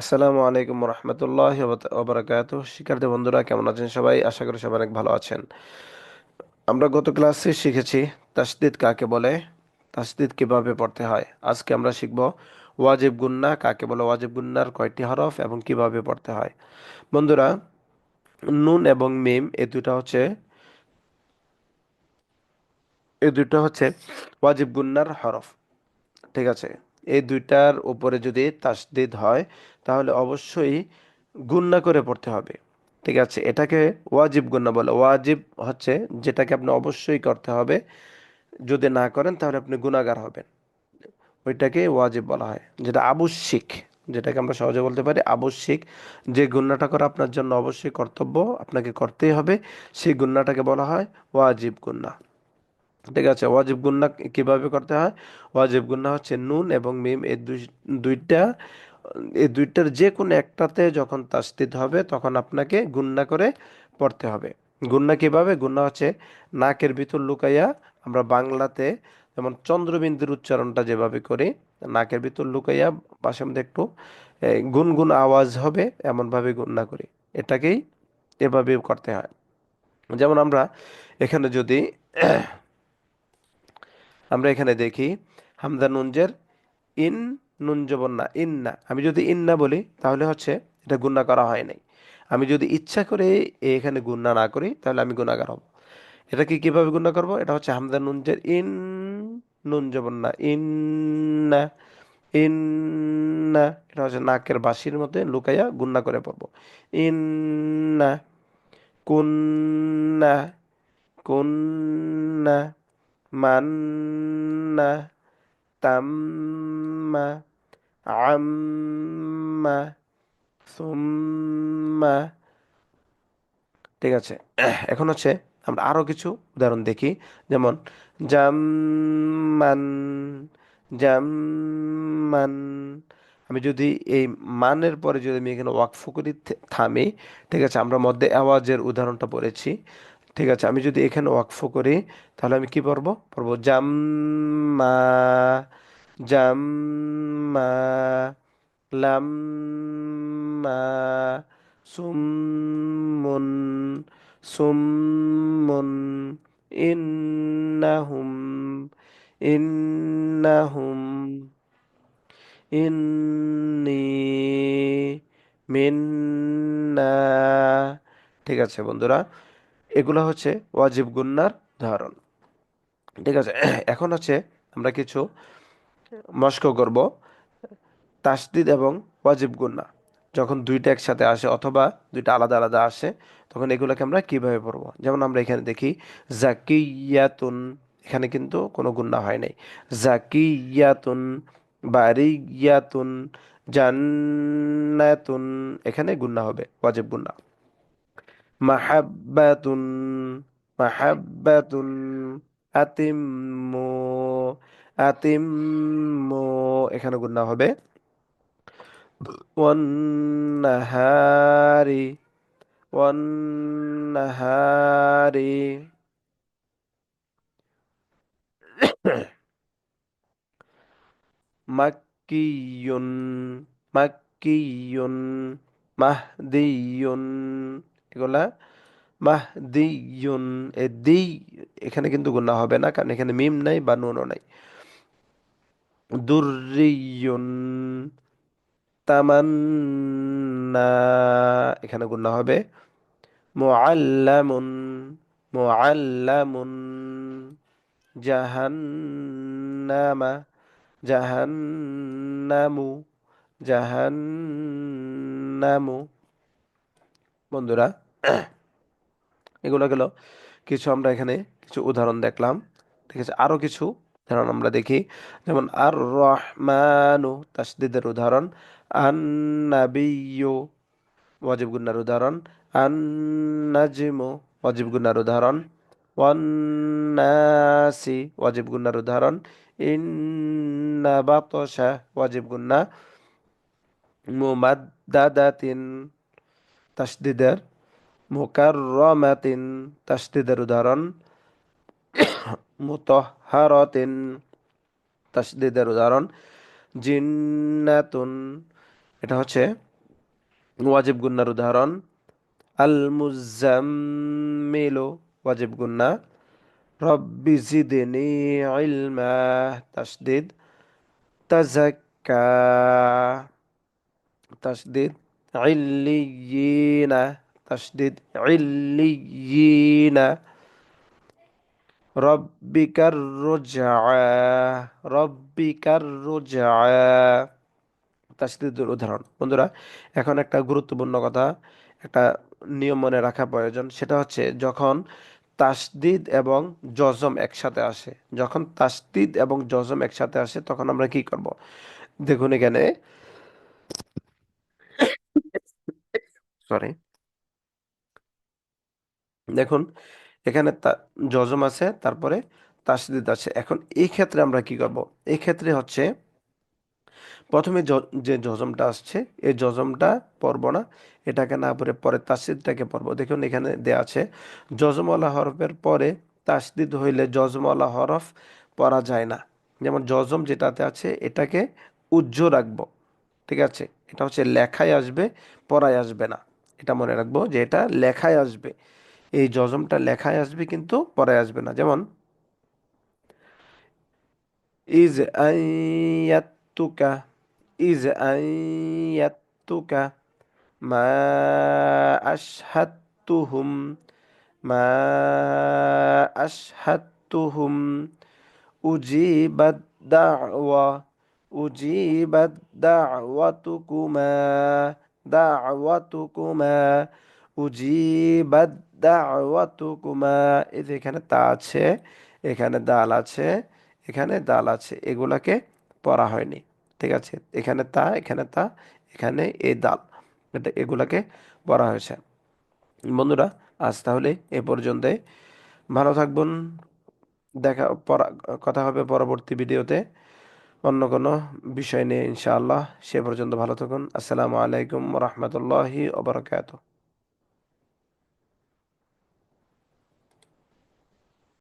আসসালামু আলাইকুম রহমতুল্লাহ ওবরাকাত শিক্ষার্থী বন্ধুরা, কেমন আছেন সবাই? আশা করি সবাই অনেক ভালো আছেন। আমরা গত ক্লাসে শিখেছি তাসদিদ কাকে বলে, তাসদিদ কীভাবে পড়তে হয়। আজকে আমরা শিখব ওয়াজিব গুন্না, কাকে বলে ওয়াজিব গুন্নার কয়টি হরফ এবং কীভাবে পড়তে হয়। বন্ধুরা, নুন এবং মিম এই দুটা হচ্ছে এই দুটো হচ্ছে ওয়াজিব গুন্নার হরফ। ঠিক আছে? এই দুইটার উপরে যদি তাসদিদ হয়, তাহলে অবশ্যই গুন্না করে পড়তে হবে। ঠিক আছে? এটাকে ওয়াজিব গুন্না বলে। ওয়াজিব হচ্ছে যেটাকে আপনি অবশ্যই করতে হবে। যদি না করেন, তাহলে আপনি গুনাহগার হবেন। ওইটাকে ওয়াজিব বলা হয়। যেটা আবশ্যিক, যেটাকে আমরা সহজে বলতে পারি, আবশ্যিক যে গুন্নাটা করা আপনার জন্য অবশ্যই কর্তব্য, আপনাকে করতেই হবে। সেই গুন্নাটাকে বলা হয় ওয়াজিব গুন্না ঠিক আছে, ওয়াজিব গুন্না কীভাবে করতে হয়? ওয়াজিব গুন্না হচ্ছে নুন এবং মিম, এই দুই, দুইটা, এই দুইটার যে কোনো একটাতে যখন তাসদিদ হবে তখন আপনাকে গুন্না করে পড়তে হবে। গুন্না কীভাবে? গুন্না হচ্ছে নাকের ভিতর লুকাইয়া আমরা বাংলাতে যেমন চন্দ্রবিন্দুর উচ্চারণটা যেভাবে করি, নাকের ভিতর লুকাইয়া পাশের মধ্যে একটু গুনগুন আওয়াজ হবে এমনভাবে গুন্না করি। এটাকেই এভাবে করতে হয়। যেমন আমরা এখানে যদি আমরা এখানে দেখি, হামজা নুনজের ইন নুন না, ইন না। আমি যদি ইন না বলি, তাহলে হচ্ছে এটা গুণা করা হয় নাই। আমি যদি ইচ্ছা করে এখানে গুণা না করি, তাহলে আমি গুণাগার হব। এটা কি কীভাবে গুণা করব? এটা হচ্ছে হামজা নুনজের ইন নুন না, ইন না এটা হচ্ছে নাকের বাঁশির মধ্যে লুকাইয়া গুণা করে পড়ব। ইন না কুন্না কুন্না মান্না তাম্মা আম্মা সুম্মা ঠিক আছে, এখন হচ্ছে আমরা আরও কিছু উদাহরণ দেখি, যেমন জাম্মান জাম্মান। আমি যদি এই মানের পরে যদি আমি এখানে ওয়াকফ করি থামি, ঠিক আছে, আমরা মধ্যে আওয়াজের উদাহরণটা পড়েছি। ঠিক আছে, আমি যদি এখানে ওয়াকফ করি, তাহলে আমি কি পড়ব? পড়ব জাম্মা জাম্মা লাম্মা সুম্মুন সুম্মুন ইন্নাহুম ইন্নাহুম, ইন্নি মিন্না। ঠিক আছে বন্ধুরা এগুলো হচ্ছে ওয়াজিব গুন্নার উদাহরণ। ঠিক আছে, এখন হচ্ছে আমরা কিছু মস্ক করব, তাসদিদ এবং ওয়াজিব গুন্না। যখন দুইটা একসাথে আসে অথবা দুইটা আলাদা আলাদা আসে, তখন এগুলোকে আমরা কীভাবে পড়ব? যেমন আমরা এখানে দেখি, জাকিয়াতুন এখানে কিন্তু কোনো গুন্না হয় নাই। জাকিয়াতুন বারিয়াতুন জান্নাতুন এখানে গুন্না হবে, ওয়াজিব গুন্না। মাহাব্বাতুন মাহাব্বাতুন আতিম্মু আতিম্মু এখানে গুন্না হবে। ওয়ান্নাহারি ওয়ান্নাহারি মাক্কিয়ুন মাক্কিয়ুন মাহদিয়ুন এগুলা মাহদিয়ুন, এ দি এখানে কিন্তু গুণা হবে না, কারণ এখানে মিম নাই বা নুনও নাই। দুররিয়ুন, তামান্না, এখানে গুণা হবে। মুআল্লামুন মুআল্লামুন, জাহান্নামা, জাহান্নামু জাহান্নামু। বন্ধুরা এগুলো গেল। কিছু আমরা এখানে কিছু উদাহরণ দেখলাম। ঠিক আছে, আরও কিছু উদাহরণ আমরা দেখি। যেমন আর রহমানু তাসদিদের উদাহরণ। আন ওয়াজিব গুন্নার উদাহরণ। আন নাজমু ওয়াজিব গুন্নার উদাহরণ। ওয়ান্নাসি ওয়াজিব গুন্নার উদাহরণ। ইন্না বাতশা ওয়াজিব গুন্না। মুমাদ্দাদাতিন তাসদিদের মুকাররমাতিন তাসদিদের উদাহরণ। মুতahharaতিন তাসদিদের উদাহরণ। জিন্নাতুন, এটা হচ্ছে ওয়াজিব গুন্নার উদাহরণ। আল মুজাম্মিলু ওয়াজিব গুন্না। রব্বি জিদনি ইলমা তাসদিদ তাজাক্কা তাসদিদ ইল্লিয়িনা তাসদিদ ইল্লিয়িনা রব্বিকার রব্বিকার তাসদিদের উদাহরণ। বন্ধুরা, এখন একটা গুরুত্বপূর্ণ কথা, একটা নিয়ম মনে রাখা প্রয়োজন। সেটা হচ্ছে যখন তাসদিদ এবং জজম একসাথে আসে, যখন তাসদিদ এবং জজম একসাথে আসে, তখন আমরা কি করব? দেখুন এখানে। সরি দেখুন, এখানে তা জজম আছে, তারপরে তাসদিদ আছে। এখন এই ক্ষেত্রে আমরা কি করব? এই ক্ষেত্রে হচ্ছে, প্রথমে যে জজমটা আসছে, এই জজমটা পড়ব না। এটাকে না পড়ে পরে তাসদিদটাকে পড়ব। দেখুন, এখানে দেয়া আছে জজমওয়ালা হরফের পরে তাসদিদ হইলে জজমওয়ালা হরফ পড়া যায় না। যেমন জজম যেটাতে আছে, এটাকে উজ্জ্ব রাখব। ঠিক আছে? এটা হচ্ছে লেখায় আসবে, পড়ায় আসবে না। এটা মনে রাখব যে এটা লেখায় আসবে। এই জজমটা লেখায় আসবে কিন্তু পড়ায় আসবে না। যেমন, ইজ আইয়াতুকা ইজ আইয়াতুকা মা আশহাদতুহুম মা আশহাদতুহুম উজিবাদ দাওয়া, উজিবাদ দাওয়াতুকুমা দাওয়াতুকুমা উজিবাদ দাওয়াতুকুমা, এই যে এখানে তা আছে, এখানে দাল আছে, এখানে দাল আছে, এগুলাকে পড়া হয়নি, ঠিক আছে? এখানে তা এখানে তা, এখানে এ দাল, এটা এগুলাকে পড়া হয়েছে। বন্ধুরা, আজ তাহলে এ পর্যন্তই ভালো থাকবেন, দেখা, পড়া, কথা হবে পরবর্তী ভিডিওতে। অন্য কোনো বিষয় নিয়ে, ইনশাআল্লাহ, সে পর্যন্ত ভালো থাকুন। আসসালামু আলাইকুম রহমতুল্লাহি ওবরাকাতুহ